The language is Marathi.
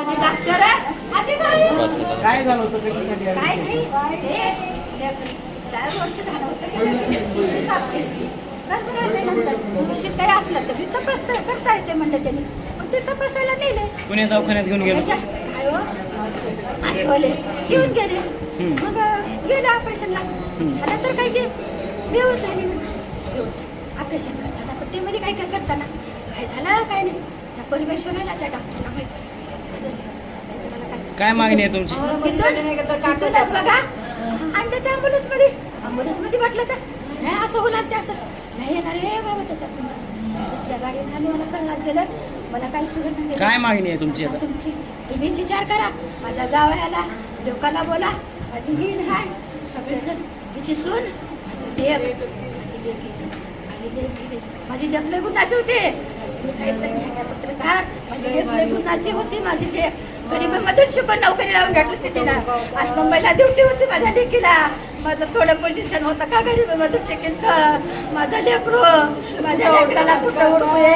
म्हणजे डॉक्टर. काय झालं होतं कशासाठी? काय? नाही ते चार वर्ष झालं होतं पिशवी साफ केली बरोबर आहे त्यानंतर पिशवीत काही असलं तर मी तपास करता येते म्हणलं त्यांनी. मग ते तपासायला नेले. पुणे दवाखान्यात घेऊन गेलो. काय हो? आठवले. येऊन गेले. हम्म. मग गेले ऑपरेशनला. झालं तर काय गे बेहोश झाली बेहोश. ऑपरेशन करताना पट्टीमध्ये काय काय करताना? काय झालं काय नाही? त्या परमेश्वराला त्या डॉक्टरला माहिती. काय मागणी आहे तुमची? तिथूनच बघा. आणलं त्या ॲम्ब्युलन्समध्ये ॲम्ब्युलन्समध्ये वाटलं तर नाही असं होणार ते असं. नाही येणार रे बाबा त्याच्यात दुसऱ्या गाडीने आम्ही मला कळणार गेलं. मला काही नाही काय मागणी आहे तुमची आता? तुमची तुम्हीच विचार करा. माझ्या जावयाला लोकांना बोला. माझी हीण हाय. सगळेजण हिची सून माझी लेक माझी लेक हिची, माझी. माझी जग लय गुणाची होती. काहीतरी पत्रकार माझी लय गुणाची होती माझी लेक. गरिबीमध्ये शिकून नोकरी लावून घेतली तिथे ना. आज मुंबईला ड्युटी होती माझ्या लेकीला. माझं थोडं पोझिशन होतं का गरिबीमधून शिकेल तर. माझा लेकरू माझ्या लेकराला कुठं उडकू ये?